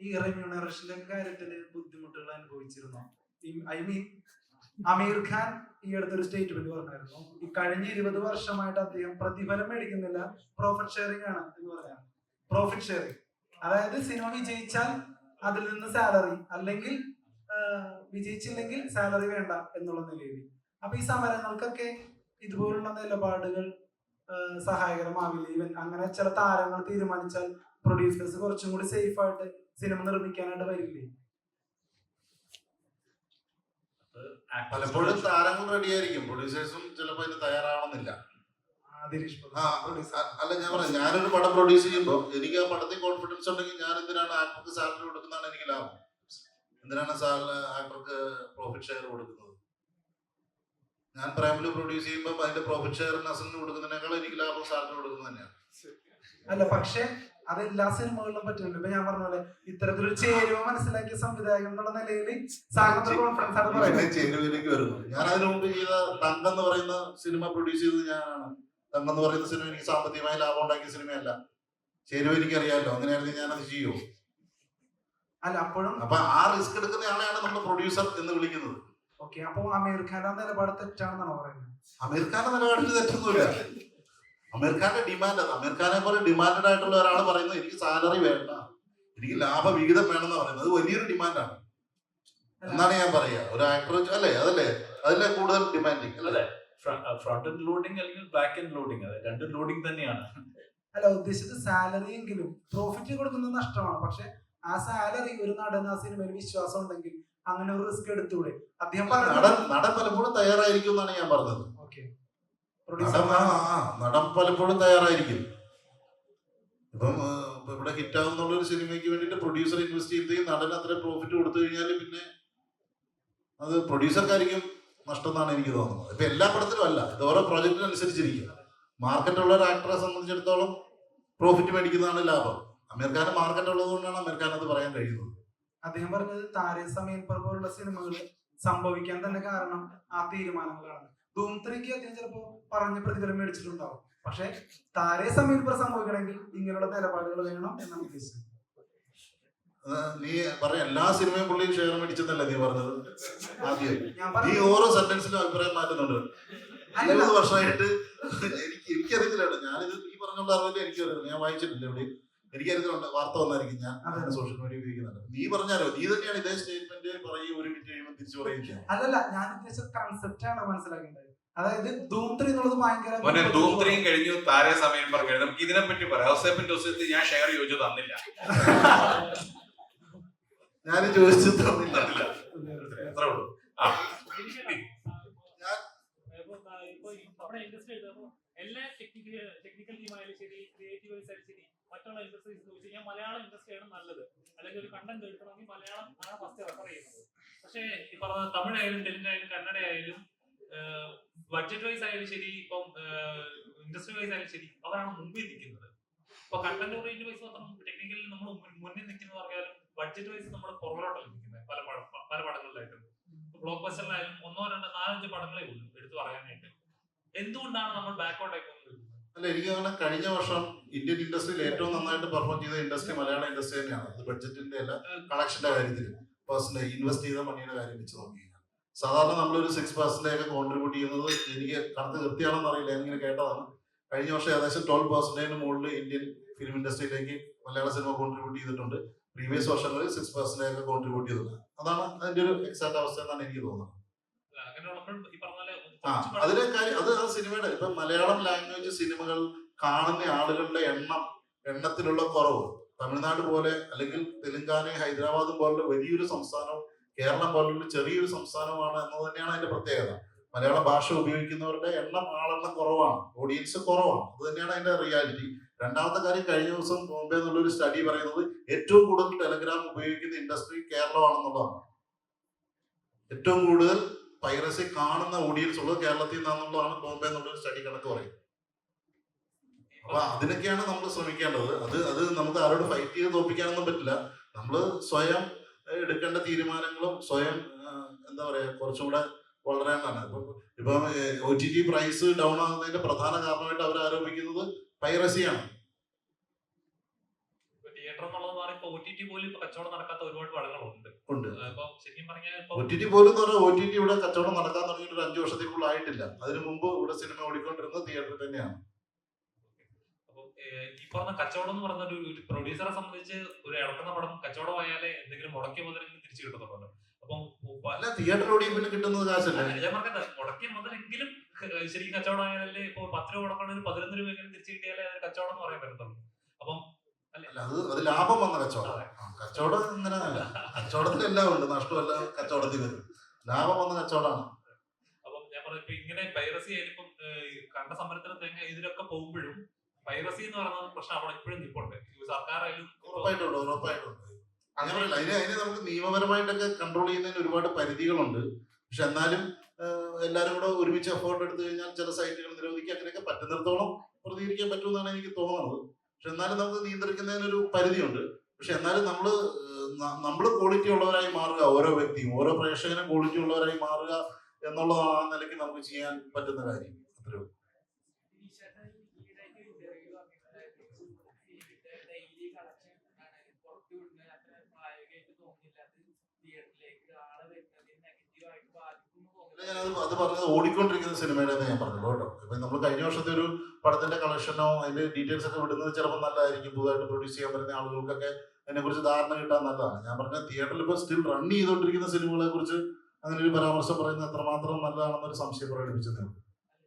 ഈ റെമ്യൂണറേഷന്റെ ബുദ്ധിമുട്ടുകൾ അനുഭവിച്ചിരുന്നു? I mean അമീർ ഖാൻ ഈ അടുത്തൊരു സ്റ്റേറ്റ്മെന്റ് പറഞ്ഞായിരുന്നു. ഈ കഴിഞ്ഞ ഇരുപത് വർഷമായിട്ട് അദ്ദേഹം പ്രതിഫലം മേടിക്കുന്നില്ല പ്രോഫിറ്റ് ഷെയറിംഗ് ആണ് എന്ന് പറയാം പ്രോഫിറ്റ് ഷെയറിംഗ് അതായത് സിനിമ വിജയിച്ചാൽ അതിൽ നിന്ന് സാലറി അല്ലെങ്കിൽ വിജയിച്ചില്ലെങ്കിൽ സാലറി വേണ്ട എന്നുള്ള നിലയിൽ. അപ്പൊ ഈ സമരങ്ങൾക്കൊക്കെ ഇതുപോലുള്ള നിലപാടുകൾ സഹായകരമാവില്ല? ഈവൻ അങ്ങനെ ചില താരങ്ങൾ തീരുമാനിച്ചാൽ പ്രൊഡ്യൂസേഴ്സ് കുറച്ചും കൂടി സേഫ് ആയിട്ട് സിനിമ നിർമ്മിക്കാനായിട്ട് വരില്ലേ? പലപ്പോഴും താരങ്ങൾ റെഡി ആയിരിക്കും. പ്രൊഡ്യൂസേഴ്സും ചിലപ്പോൾ അതിന് തയ്യാറാവണമെന്നില്ല അല്ല ഞാൻ പറയാം. ഞാനൊരു പടം പ്രൊഡ്യൂസ് ചെയ്യുമ്പോൾ എനിക്ക് ആ പടത്തിൽ കോൺഫിഡൻസ് ഉണ്ടെങ്കിൽ ഞാൻ എന്തിനാണ് ആക്ടർക്ക് സാലറി കൊടുക്കുന്നതാണ് എനിക്ക് ലാഭം. എന്തിനാണ് ആക്ടർക്ക് പ്രോഫിറ്റ് ഷെയർ കൊടുക്കുന്നത്? ഞാൻ പ്രൈമിൽ പ്രൊഡ്യൂസ് ചെയ്യുമ്പോൾ അതിന്റെ പ്രോഫിറ്റ് ഷെയർ നസലിന് കൊടുക്കുന്നതിനേക്കാൾ എനിക്ക് ലാഭം സാലറി കൊടുക്കുന്നത് തന്നെയാണ്. അല്ല പക്ഷെ അത് എല്ലാ സിനിമകളിലും പറ്റുമല്ലോ ഇപ്പൊ ഞാൻ പറഞ്ഞ പോലെ ഇത്തരത്തിലൊരു ചേരുവ മനസ്സിലാക്കിയ സംവിധായകൻ എന്നുള്ള നിലയിൽ സാറിന് കോൺഫിഡൻസ് ആണ് പറയുന്നത്. ചേരുവയിലേക്ക് വരുന്നു. ഞാൻ അതിനു മുമ്പ് ചെയ്ത തങ്കം എന്ന് പറയുന്ന സിനിമ പ്രൊഡ്യൂസ് ചെയ്തത് ഞാനാണ്. തങ്കം എന്ന് പറയുന്ന സിനിമ എനിക്ക് സാമ്പത്തികമായി ലാഭം ഉണ്ടാക്കിയ സിനിമയല്ല. ചേരുവ എനിക്ക് അറിയാമല്ലോ അങ്ങനെയാണെങ്കിൽ അത് ചെയ്യുമോ അല്ല അപ്പോഴും അപ്പൊ ആ റിസ്ക് എടുക്കുന്ന ആളെയാണ് നമ്മൾ പ്രൊഡ്യൂസർ എന്ന് വിളിക്കുന്നത്. ഓക്കെ അപ്പൊ അമീർ ഖാന്റെ നിലപാട് തെറ്റാണെന്നാണ് പറയുന്നത്? അമീർ ഖാന്റെ നിലപാടിൽ തെറ്റൊന്നുമില്ല. അമീർ ഖാന്റെ ഡിമാൻഡ് അത് അമീർ ഖാനെ പോലെ ഡിമാൻഡഡ് ആയിട്ടുള്ള ഒരാൾ പറയുന്നത് എനിക്ക് സാലറി വേണ്ട. എനിക്ക് ലാഭവിഹിതം എന്ന് പറയുന്നത്. അത് വലിയൊരു ഡിമാൻഡാണ് എന്നാണ് ഞാൻ പറയാ ഒരു ആക്ടർ അല്ലേ? അതല്ലേ? അതല്ലേ കൂടുതൽ ഡിമാൻഡിങ് അല്ലേ? ഫ്രണ്ട് എൻഡ് ലോഡിംഗ് അല്ലെങ്കിൽ ബാക്ക് എൻഡ് ലോഡിംഗ് അതെ. രണ്ട് ലോഡിംഗ് തന്നെയാണ്. അല്ല ഉദ്ദേശിച്ചത് സാലറി എങ്കിലും പ്രോഫിറ്റ് കൊടുക്കുന്നത് നഷ്ടമാണ്. പക്ഷെ ആ സാലറി ഒരു നടൻ ആ സിനിമയിൽ വിശ്വാസം ഉണ്ടെങ്കിൽ അങ്ങനെ ഒരു റിസ്ക് എടുത്തൂടെ? അദ്ദേഹം നടൻ നടൻ പലപ്പോഴും തയ്യാറായിരിക്കും എന്നാണ് ഞാൻ പറഞ്ഞത്. നടൻ പലപ്പോഴും തയ്യാറായിരിക്കും. ഇപ്പം ഇവിടെ ഹിറ്റ് ആവുന്നുള്ള ഒരു സിനിമയ്ക്ക് വേണ്ടിയിട്ട് പ്രൊഡ്യൂസർ ഇൻവെസ്റ്റ് ചെയ്യുകയും നടൻ അത്ര പ്രോഫിറ്റ് കൊടുത്തു കഴിഞ്ഞാൽ പിന്നെ അത് പ്രൊഡ്യൂസർക്കായിരിക്കും നഷ്ടം എന്നാണ് എനിക്ക് തോന്നുന്നത്. ഇപ്പൊ എല്ലാ പടത്തിലും അല്ല ഇത് ഓരോ പ്രോജക്റ്റിനനുസരിച്ചിരിക്കും മാർക്കറ്റ് ഉള്ള ഒരു ആക്ടറെ സംബന്ധിച്ചിടത്തോളം പ്രോഫിറ്റ് മേടിക്കുന്നതാണ് ലാഭം. അമീർ മാർക്കറ്റ് ഉള്ളത് കൊണ്ടാണ് അമീർ ഖാൻ അത് പറയാൻ കഴിയുന്നത്. അദ്ദേഹം പറഞ്ഞത് താരേ സമയം പോലുള്ള സിനിമകൾ സംഭവിക്കാൻ തന്നെ കാരണം ആ തീരുമാനങ്ങളാണ്. ധൂം ത്രീക്ക് അദ്ദേഹം ചിലപ്പോ പറഞ്ഞ പ്രതിഫലം മേടിച്ചിട്ടുണ്ടാവും. പക്ഷെ താരേ സമയം സംഭവിക്കണമെങ്കിൽ ഇങ്ങനെയുള്ള നിലപാടുകൾ വേണം എന്നാണ് ഉദ്ദേശിച്ചത്. നീ പറഞ്ഞ എല്ലാ സിനിമയും പുള്ളി ഷെയർ മേടിച്ചെന്നല്ലേ നീ പറഞ്ഞത്? ആദ്യം. നീ ഓരോ സെന്റൻസിലും അഭിപ്രായം മാറ്റുന്നുണ്ട്. ഇരുപത് വർഷമായിട്ട് എനിക്ക് എനിക്കറിയത്തില്ല ഞാനിത് ഈ പറഞ്ഞുള്ള അറിവില്ല എനിക്കറിയില്ല ഞാൻ വായിച്ചിട്ടില്ല ഇവിടെ എനിക്കറിയത്തിലുണ്ട് വാർത്ത വന്നായിരിക്കും ഞാൻ. സോഷ്യൽ മീഡിയ ഉപയോഗിക്കുന്നുണ്ട് നീ പറഞ്ഞാലോ നീ തന്നെയാണ് ഇതേ സ്റ്റേറ്റ്മെന്റ് പറയും ഒരു മിനിറ്റ് കഴിയുമ്പോൾ തിരിച്ചു പറയുകയും അല്ലല്ല ഞാൻ ഉദ്ദേശിച്ച കൺസെപ്റ്റ് ആണ് മനസ്സിലാക്കേണ്ടത്. അതായത് ധൂം ത്രീ എന്നുള്ളത് ഭയങ്കര മോനെ കഴിഞ്ഞു താരെ സമയം പറഞ്ഞു. നമുക്ക് ഇതിനെ പറ്റി പറയാം. ദിവസത്തിൽ ഞാൻ ഷെയർ ചോദിച്ചു തന്നില്ല. ഞാൻ ചോദിച്ചു തന്നില്ല. അത്രേ ഉള്ളൂ. ആ. എല്ലാ ടെക്നിക്കൽ ടെക്നിക്കൽ ടീം ആയാലും ശരി ക്രിയേറ്റീവ് ആയാലും ശരി മറ്റുള്ള ഇൻഡസ്ട്രീസ് വെച്ച് ഞാൻ മലയാളം ഇൻഡസ്ട്രിയാണ് നല്ലത് അല്ലെങ്കിൽ ഒരു കണ്ടന്റ് എടുക്കണമെങ്കിൽ മലയാളം ആണ് ഫസ്റ്റ് റെഫർ ചെയ്യുന്നത് പക്ഷേ ഈ പറഞ്ഞ തമിഴായാലും തെലുങ്കായാലും കന്നഡ ആയാലും ബഡ്ജറ്റ് വൈസ് ആയാലും ശരി ഇപ്പം ഇൻഡസ്ട്രി വൈസ് ആയാലും ശരി അതാണ് മുമ്പിൽ നിൽക്കുന്നത്. ഇപ്പൊ കണ്ടന്റ് ഓറിയന്റ് വൈസ് മാത്രം ടെക്നിക്കലി നമ്മൾ മുന്നിൽ നിൽക്കുന്ന പറഞ്ഞാലും ബഡ്ജറ്റ് വൈസ് നമ്മൾ പുറകോട്ടാണ് നിൽക്കുന്നത് പല പല പടങ്ങളിലായിട്ടും. ബ്ലോക്ക് ബസ്റ്ററിലായാലും ഒന്നോ രണ്ടോ നാലഞ്ച് പടങ്ങളേ ഉള്ളൂ എടുത്തു പറയാനായിട്ട്. എന്തുകൊണ്ടാണ് നമ്മൾ ബാക്കോട്ടായി പോകുന്നത് അല്ല എനിക്ക് തോന്നുന്നത് കഴിഞ്ഞ വർഷം ഇന്ത്യൻ ഇൻഡസ്ട്രിയിൽ ഏറ്റവും നന്നായിട്ട് പെർഫോം ചെയ്ത ഇൻഡസ്ട്രി മലയാള ഇൻഡസ്ട്രി തന്നെയാണ്. അത് ബഡ്ജറ്റിന്റെ അല്ല കളക്ഷന്റെ കാര്യത്തിൽ ഇൻവെസ്റ്റ് ചെയ്ത മണിയുടെ കാര്യം വെച്ച് നോക്കി സാധാരണ നമ്മളൊരു സിക്സ് ഒക്കെ കോൺട്രിബ്യൂട്ട് ചെയ്യുന്നത് എനിക്ക് കണക്ക് കൃത്യമാണെന്ന് അറിയില്ല ഞാനിങ്ങനെ കേട്ടതാണ്. കഴിഞ്ഞ വർഷം ഏകദേശം ട്വൽവ് പെർസെന്റേജിന് മുകളിൽ ഇന്ത്യൻ ഫിലിം ഇൻഡസ്ട്രിയിലേക്ക് മലയാള സിനിമ കോൺട്രിബ്യൂട്ട് ചെയ്തിട്ടുണ്ട്. പ്രീവിയസ് വർഷങ്ങളിൽ സിക്സ് ഒക്കെ കോൺട്രിബ്യൂട്ട് ചെയ്തിട്ടുണ്ട്. അതാണ് അതിന്റെ ഒരു എക്സാക്ട് അവസ്ഥ എന്നാണ് എനിക്ക് തോന്നുന്നത്. ആ അതിലെ കാര്യം അത് ആ സിനിമയുടെ ഇപ്പൊ മലയാളം ലാംഗ്വേജ് സിനിമകൾ കാണുന്ന ആളുകളുടെ എണ്ണം എണ്ണത്തിലുള്ള കുറവ്. തമിഴ്നാട് പോലെ അല്ലെങ്കിൽ തെലുങ്കാന ഹൈദരാബാദും പോലുള്ള വലിയൊരു സംസ്ഥാനവും കേരളം പോലുള്ള ചെറിയൊരു സംസ്ഥാനമാണ് എന്നത് തന്നെയാണ് അതിന്റെ പ്രത്യേകത. മലയാള ഭാഷ ഉപയോഗിക്കുന്നവരുടെ എണ്ണം ആളെണ്ണം കുറവാണ്. ഓഡിയൻസ് കുറവാണ്. അത് തന്നെയാണ് അതിന്റെ റിയാലിറ്റി രണ്ടാമത്തെ കാര്യം കഴിഞ്ഞ ദിവസം ബോംബെ എന്നുള്ള ഒരു സ്റ്റഡി പറയുന്നത് ഏറ്റവും കൂടുതൽ ടെലഗ്രാം ഉപയോഗിക്കുന്ന ഇൻഡസ്ട്രി കേരളമാണെന്നുള്ളതാണ്. ഏറ്റവും കൂടുതൽ പൈറസി കാണുന്ന ഓഡിയൻസ് ഉള്ളത് കേരളത്തിൽ നിന്നാണെന്നുള്ളതാണ് ബോംബെ എന്നുള്ളൊരു സ്റ്റഡി കണക്ക് പറയുന്നത്. അപ്പൊ അതിനൊക്കെയാണ് നമ്മൾ ശ്രമിക്കേണ്ടത്. അത് അത് നമുക്ക് ആരോട് ഫൈറ്റ് ചെയ്ത് തോപ്പിക്കാനൊന്നും പറ്റില്ല. നമ്മൾ സ്വയം എടുക്കേണ്ട തീരുമാനങ്ങളും സ്വയം എന്താ പറയാ കുറച്ചും കൂടെ വളരേണ്ടതാണ് ഇപ്പൊ ഇപ്പൊ O T T price down ആകുന്നതിന്റെ പ്രധാന കാരണമായിട്ട് അവർ ആരോപിക്കുന്നത് പൈറസിയാണ് ഒരുപാട് ഇവിടെ കച്ചവടം നടക്കാൻ തുടങ്ങിയിട്ട് ഒരു അഞ്ചു വർഷത്തേക്കുള്ള ആയിട്ടില്ല. അതിനു മുമ്പ് ഇവിടെ സിനിമ ഓടിക്കൊണ്ടിരുന്നത് തിയേറ്ററിൽ തന്നെയാണ്. ഈ പറഞ്ഞ കച്ചവടം എന്ന് പറഞ്ഞ ഒരു പ്രൊഡ്യൂസറെ സംബന്ധിച്ച് ഒരു ഇറക്കുന്ന പടം കച്ചവടമായാലേ എന്തെങ്കിലും മുടക്കിയ മുതലെങ്കിലും തിരിച്ചു കിട്ടത്തുള്ളൂ. അപ്പം തിയേറ്റർ ഓടി പിന്നെ കിട്ടുന്നത് കാശല്ലേ? ഞാൻ പറഞ്ഞത് മുടക്കിയ മുതലെങ്കിലും എങ്കിലും ശരിക്കും കച്ചവടം ആയാലല്ലേ ഇപ്പൊ പത്ത് രൂപ കൊടുക്കണമെങ്കിൽ പതിനൊന്ന് രൂപയെങ്കിലും തിരിച്ചു കിട്ടിയാലേ അത് കച്ചവടം എന്ന് പറയാൻ പറ്റത്തുള്ളൂ. അപ്പം അല്ല അത് അത് ലാഭം വന്ന കച്ചവടം. കച്ചവടം ഇങ്ങനെയല്ല കച്ചവടത്തിൽ എല്ലാം ഉണ്ട് നഷ്ടമെല്ലാം കച്ചവടത്തിൽ വരും. ലാഭം വന്ന കച്ചവടമാണ്. അപ്പം ഞാൻ പറഞ്ഞ ഇപ്പൊ ഇങ്ങനെ പൈറസി ആയാലും കണ്ട സമരത്തിന് തേങ്ങ ഇതിലൊക്കെ പോകുമ്പോഴും പൈറസി എന്ന് പറയുന്ന പ്രശ്നം അവിടെ ഇപ്പോഴും നിൽപ്പുണ്ട്. സർക്കാരായാലും ഉറപ്പായിട്ടുണ്ട് ഉറപ്പായിട്ടുണ്ട് അങ്ങനെ പറയില്ല അതിന് അതിന് നമുക്ക് നിയമപരമായിട്ടൊക്കെ കൺട്രോൾ ചെയ്യുന്നതിന് ഒരുപാട് പരിധികളുണ്ട്. പക്ഷെ എന്നാലും എല്ലാവരും കൂടെ ഒരുമിച്ച് എഫേർട്ട് എടുത്തു കഴിഞ്ഞാൽ ചില സൈറ്റുകൾ നിരോധിക്കുക അങ്ങനെയൊക്കെ പറ്റുന്നിടത്തോളം പ്രതികരിക്കാൻ പറ്റുമെന്നാണ് എനിക്ക് തോന്നുന്നത്. പക്ഷെ എന്നാലും നമുക്ക് നിയന്ത്രിക്കുന്നതിനൊരു പരിധിയുണ്ട്. പക്ഷെ എന്നാലും നമ്മൾ നമ്മൾ ക്വാളിറ്റി ഉള്ളവരായി മാറുക ഓരോ വ്യക്തിയും ഓരോ പ്രേക്ഷകനും ക്വാളിറ്റി ഉള്ളവരായി മാറുക എന്നുള്ളതാണ് ആ നിലയ്ക്ക് നമുക്ക് ചെയ്യാൻ പറ്റുന്ന കാര്യം. അത്രേ ഞാനത് അത് പറഞ്ഞത് ഓടിക്കൊണ്ടിരിക്കുന്ന സിനിമയുടെ ഞാൻ പറഞ്ഞുള്ളൂ കേട്ടോ. ഇപ്പൊ നമ്മൾ കഴിഞ്ഞ വർഷത്തെ ഒരു പടത്തിന്റെ കളക്ഷനോ അതിന്റെ ഡീറ്റെയിൽസ് ഒക്കെ വിടുന്നത് ചിലപ്പോൾ നല്ലതായിരിക്കും. പുതുതായിട്ട് പ്രൊഡ്യൂസ് ചെയ്യാൻ പറ്റുന്ന ആളുകൾക്കൊക്കെ അതിനെ കുറിച്ച് ധാരണ കിട്ടാൻ നല്ലതാണ്. ഞാൻ പറഞ്ഞ തിയേറ്ററിൽ ഇപ്പോൾ സ്റ്റിൽ റൺ ചെയ്തുകൊണ്ടിരിക്കുന്ന സിനിമകളെ കുറിച്ച് അങ്ങനെ ഒരു പരാമർശം പറയുന്നത് എത്രമാത്രം നല്ലതാണെന്നൊരു സംശയം പ്രകടിപ്പിച്ചതേ